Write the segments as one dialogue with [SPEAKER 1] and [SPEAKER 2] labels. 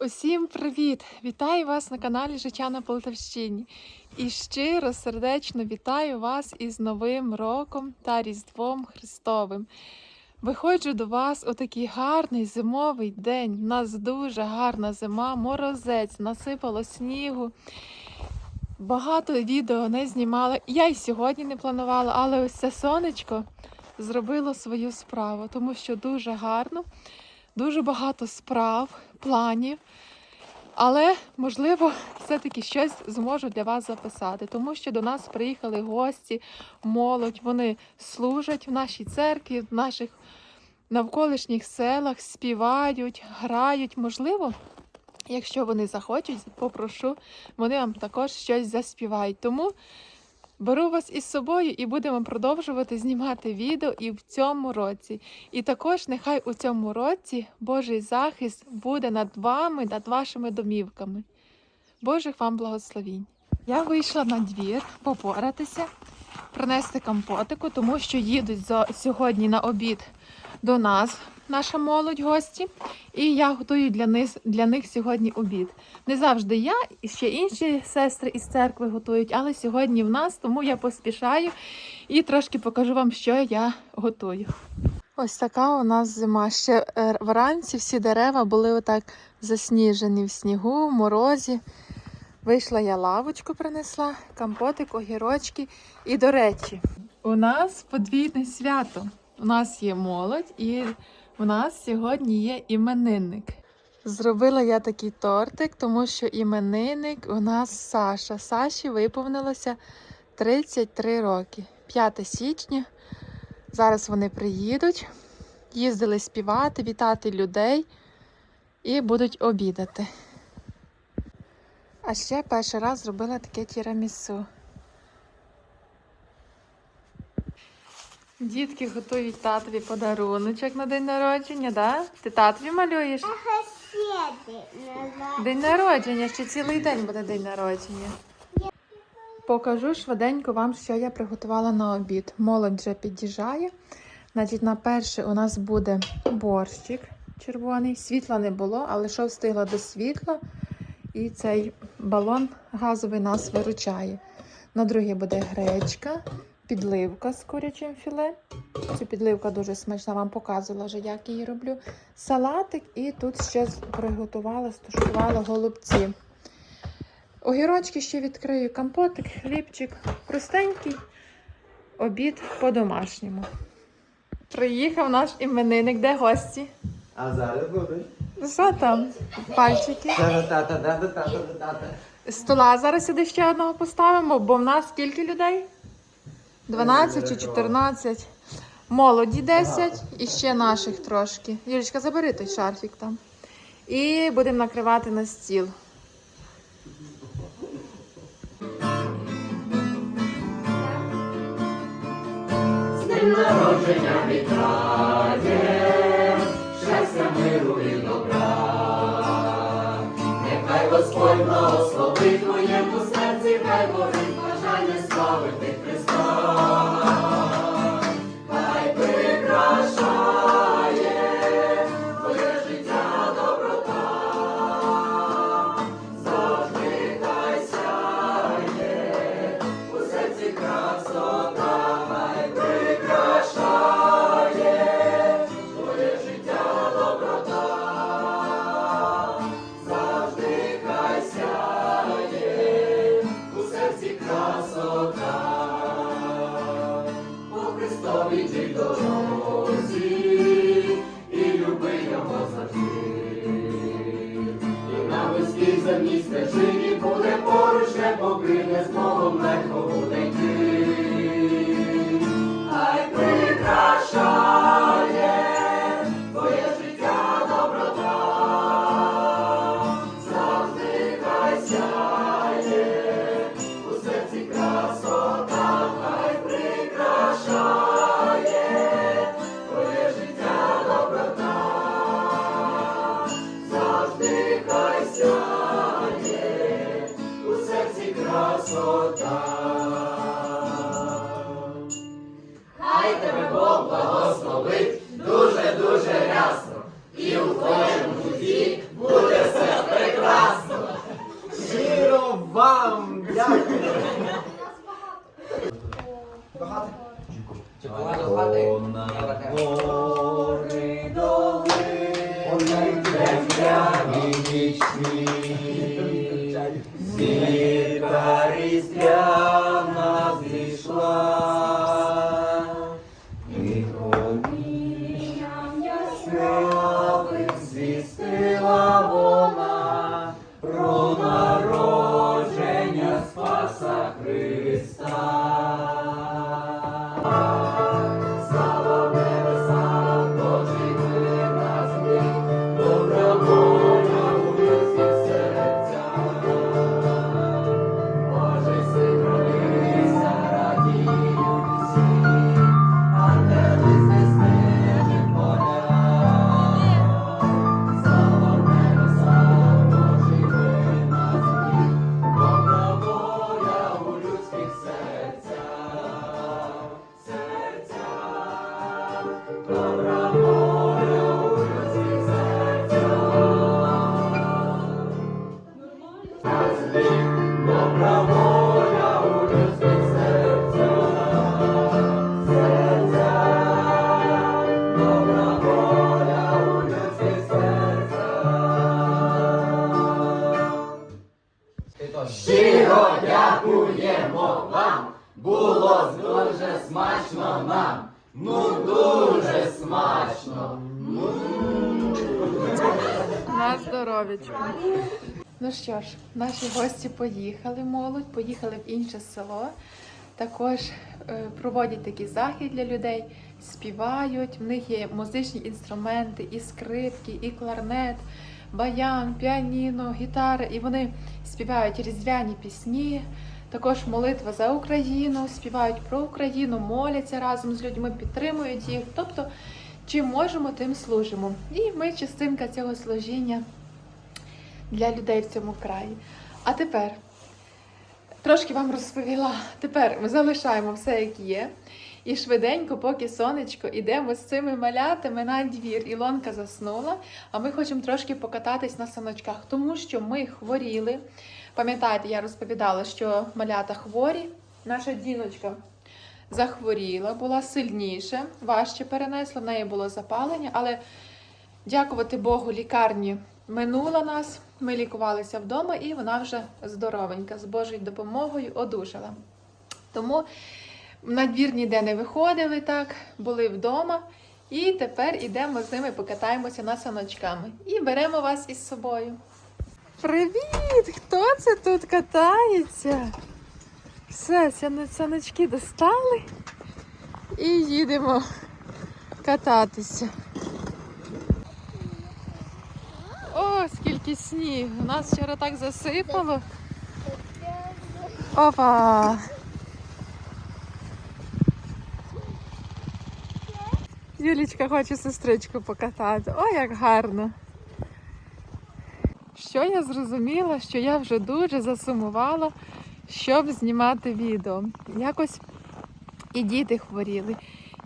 [SPEAKER 1] Усім привіт! Вітаю вас на каналі Життя на Полтавщині. І щиро сердечно вітаю вас із Новим роком та Різдвом Христовим. Виходжу до вас у такий гарний зимовий день. У нас дуже гарна зима, морозець, насипало снігу. Багато відео не знімала. Я й сьогодні не планувала, але ось це сонечко зробило свою справу, тому що дуже гарно, дуже багато справ, планів. Але, можливо, все-таки щось зможу для вас записати, тому що до нас приїхали гості, молодь. Вони служать в нашій церкві, в наших навколишніх селах, співають, грають. Можливо, якщо вони захочуть, попрошу, вони вам також щось заспівають. Тому беру вас із собою і будемо продовжувати знімати відео і в цьому році. І також нехай у цьому році Божий захист буде над вами, над вашими домівками. Божих вам благословінь. Я вийшла на двір попоратися, принести компотику, тому що їдуть сьогодні на обід до нас, наша молодь, гості. І я готую для них, для них сьогодні обід. Не завжди я, і ще інші сестри із церкви готують, але сьогодні в нас, тому я поспішаю і трошки покажу вам, що я готую. Ось така у нас зима. Ще е, вранці всі дерева були отак засніжені в снігу, в морозі. Вийшла я лавочку принесла, компотик, огірочки. І до речі, у нас подвійне свято. У нас є молодь, і у нас сьогодні є іменинник. Зробила я такий тортик, тому що іменинник у нас Саша. Саші виповнилося 33 роки. 5 січня. Зараз вони приїдуть, їздили співати, вітати людей і будуть обідати. А ще перший раз зробила таке тірамісу. Дітки готують татові подаруночок на день народження, да? Ти татові малюєш? День народження, ще цілий день буде день народження. Покажу швиденько вам, що я приготувала на обід. Молодь вже під'їжджає. Значить, на перше у нас буде борщик червоний. Світла не було, але що встигла до світла. І цей балон газовий нас виручає. На друге буде гречка, підливка з курячим філе. Ця підливка дуже смачна, вам показувала вже, як її роблю. Салатик, і тут ще приготувала, стушувала голубці. Огірочки ще відкрию, компотик, хлібчик. Простенький обід по-домашньому. Приїхав наш іменинник, де гості?
[SPEAKER 2] А зараз будуть.
[SPEAKER 1] Що там? Пальчики. Стола зараз сюди ще одного поставимо, бо в нас скільки людей? 12 чи 14. Молоді 10 і ще наших трошки. Юлічка, забери той шарфік там. І будемо накривати на стіл.
[SPEAKER 3] З днем народження вітає, щастя, миру і добра. Нехай Господь благословить Хай тебе Бог благословить. Дуже-дуже рясно, і у твоєму
[SPEAKER 2] зірка різдвяна серцях. На
[SPEAKER 1] ж, наші гості поїхали, молодь, поїхали в інше село. Також е, проводять такий захід для людей, співають. В них є музичні інструменти, і скрипки, і кларнет, баян, піаніно, гітара. І вони співають різдвяні пісні. Також молитва за Україну, співають про Україну, моляться разом з людьми, підтримують їх. Тобто, чим можемо, тим служимо. І ми частинка цього служіння для людей в цьому краї. А тепер трошки вам розповіла. Тепер ми залишаємо все, як є. І швиденько, поки сонечко, ідемо з цими малятами на двір. Ілонка заснула, а ми хочемо трошки покататись на саночках, тому що ми хворіли. Пам'ятаєте, я розповідала, що малята хворі. Наша діночка захворіла, була сильніше, важче перенесла, в неї було запалення, але дякувати Богу, лікарні минула нас. Ми лікувалися вдома, і вона вже здоровенька з Божою допомогою одужала. Тому на двір ніде не виходили так, були вдома. І тепер ідемо з ними, покатаємося на саночками. І беремо вас із собою. Привіт! Хто це тут катається? Все, саночки достали і їдемо кататися. О, скільки снігу! У нас вчора так засипало. Опа! Юлічка хоче сестричку покатати. О, як гарно! Що я зрозуміла, що я вже дуже засумувала, щоб знімати відео. Якось і діти хворіли,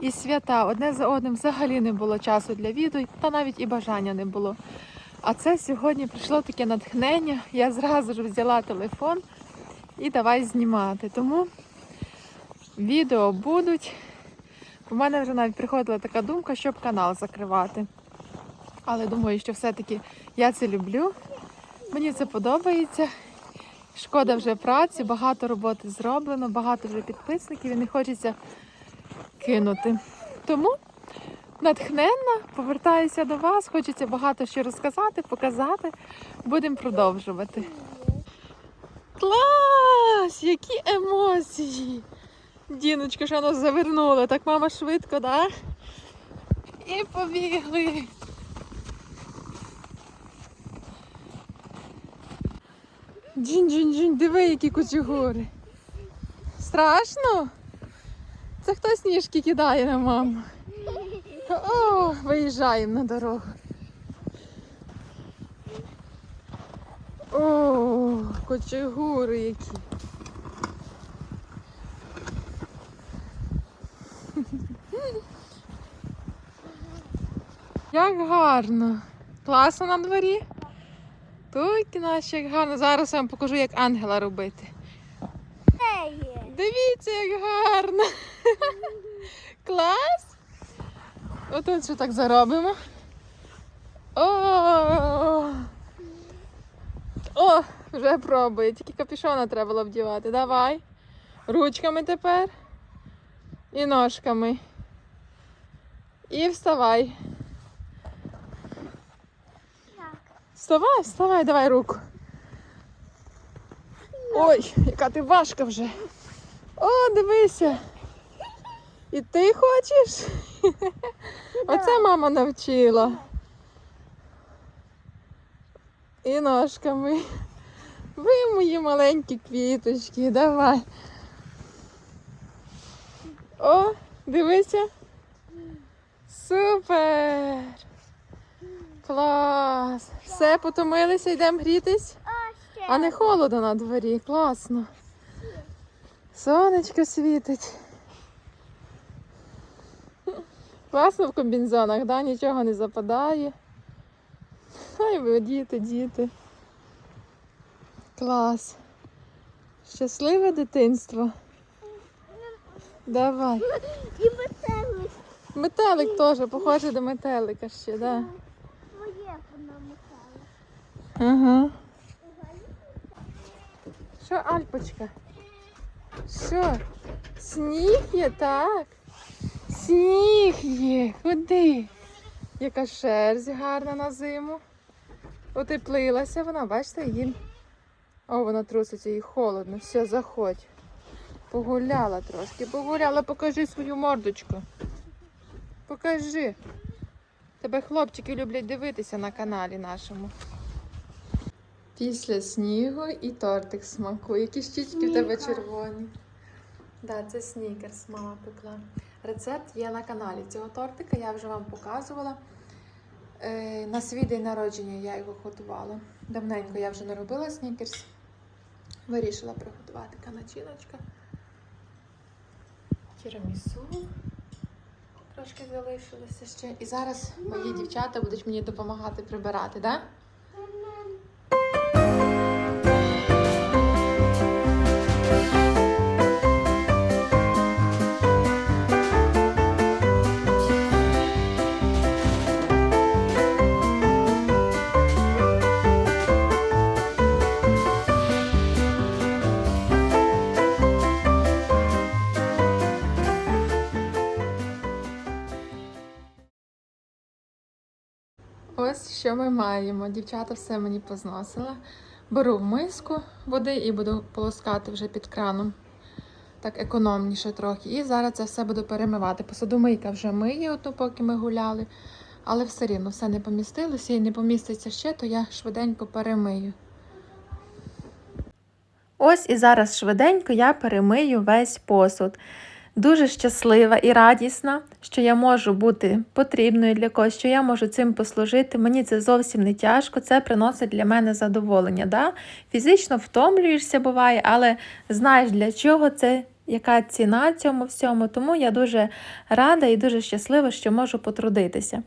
[SPEAKER 1] і свята одне за одним взагалі не було часу для відео, та навіть і бажання не було. А це сьогодні прийшло таке натхнення. Я зразу ж взяла телефон і давай знімати. Тому відео будуть. У мене вже навіть приходила така думка, щоб канал закривати. Але думаю, що все-таки я це люблю. Мені це подобається. Шкода вже праці, багато роботи зроблено, багато вже підписників і не хочеться кинути. Тому натхненна, повертаюся до вас, хочеться багато що розказати, показати. Будемо продовжувати. Клас! Які емоції! Діночка, що нас завернула, так мама швидко, да? І побігли. Джін-джін-джін, диви, які кучугури. Страшно? Це хто сніжки кидає на маму? О, виїжджаємо на дорогу. О, кочегури які. Як гарно. Класно на дворі. Тут наче як гарно. Зараз я вам покажу, як ангела робити. Дивіться, як гарно. Клас. Отут що так заробимо. О! О, вже пробує. Тільки капюшона треба було вдівати. Давай. Ручками тепер. І ножками. І вставай. Вставай, вставай, давай руку. Ой, яка ти важка вже. О, дивися. І ти хочеш? Оце мама навчила. І ножками. Ви мої маленькі квіточки, давай. О, дивися. Супер! Клас! Все, потомилися, йдемо грітись? А не холодно на дворі, класно. Сонечко світить. Класно в комбінзонах, да? нічого не западає. Ай ви, діти, діти. Клас. Щасливе дитинство. Давай.
[SPEAKER 4] І метелик
[SPEAKER 1] Метелик теж, похоже до метелика ще, да.
[SPEAKER 4] моє вона метелик.
[SPEAKER 1] Ага. Що, Альпочка? Що? Сніг є, так? Сніг є. Куди? Яка шерсть гарна на зиму. Утеплилася вона, бачите, її. О, вона труситься, їй холодно. Все, заходь. Погуляла трошки, погуляла, покажи свою мордочку. Покажи. Тебе хлопчики люблять дивитися на каналі нашому. Після снігу і тортик смакує. Які щічки в тебе червоні. Да, це снікерс, мама пекла. Рецепт є на каналі цього тортика, я вже вам показувала. Е, на свій день народження я його готувала. Давненько я вже не робила снікерс. Вирішила приготувати така начиночка. Тірамісу. Трошки залишилося ще. І зараз мої дівчата будуть мені допомагати прибирати, так? Да? Що ми маємо. Дівчата все мені позносила. Беру в миску води і буду полоскати вже під краном. Так економніше трохи. І зараз це все буду перемивати. Посудомийка вже миє, оту, поки ми гуляли. Але все рівно все не помістилося і не поміститься ще, то я швиденько перемию. Ось і зараз швиденько я перемию весь посуд. Дуже щаслива і радісна, що я можу бути потрібною для когось, що я можу цим послужити. Мені це зовсім не тяжко, це приносить для мене задоволення. Да? Фізично втомлюєшся, буває, але знаєш, для чого це, яка ціна цьому всьому. Тому я дуже рада і дуже щаслива, що можу потрудитися.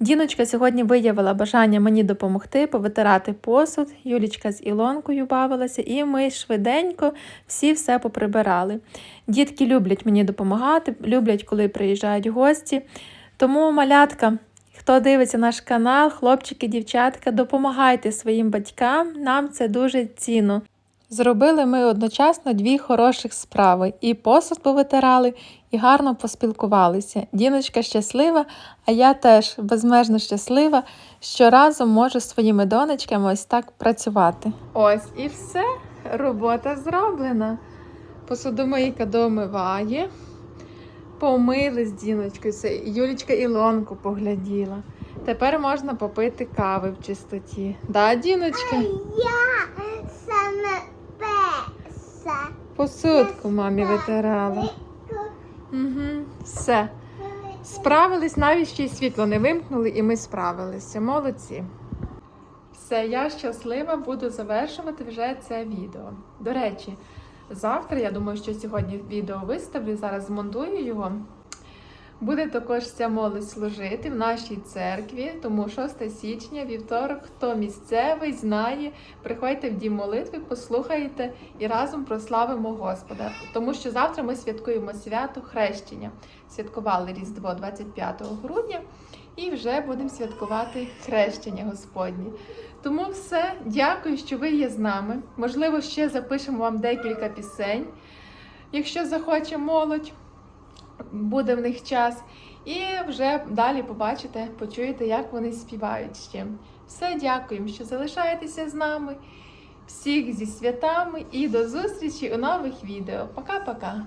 [SPEAKER 1] Діночка сьогодні виявила бажання мені допомогти повитирати посуд. Юлічка з Ілонкою бавилася, і ми швиденько всі все поприбирали. Дітки люблять мені допомагати, люблять, коли приїжджають гості. Тому, малятка, хто дивиться наш канал, хлопчики, дівчатка, допомагайте своїм батькам, нам це дуже цінно. Зробили ми одночасно дві хороших справи: і посуд повитирали, і гарно поспілкувалися. Діночка щаслива, а я теж безмежно щаслива, що разом можу з своїми донечками ось так працювати. Ось і все, робота зроблена. Посудомийка домиває. Помили з діночкою. Це Юлічка Ілонку погляділа. Тепер можна попити кави в чистоті. Да, Діночка?
[SPEAKER 4] Я саме перша.
[SPEAKER 1] Посудку мамі витирала. Угу, все. Справились, навіть ще й світло не вимкнули, і ми справилися. Молодці. Все, я щаслива, буду завершувати вже це відео. До речі, завтра, я думаю, що сьогодні відео виставлю, зараз змонтую його. Буде також ця молодь служити в нашій церкві, тому 6 січня, вівторок, хто місцевий, знає, приходьте в дім молитви, послухайте і разом прославимо Господа. Тому що завтра ми святкуємо свято хрещення. Святкували Різдво 25 грудня і вже будемо святкувати хрещення Господнє. Тому все, дякую, що ви є з нами. Можливо, ще запишемо вам декілька пісень, якщо захоче молодь буде в них час. І вже далі побачите, почуєте, як вони співають ще. Все, дякуємо, що залишаєтеся з нами. Всіх зі святами і до зустрічі у нових відео. Пока-пока!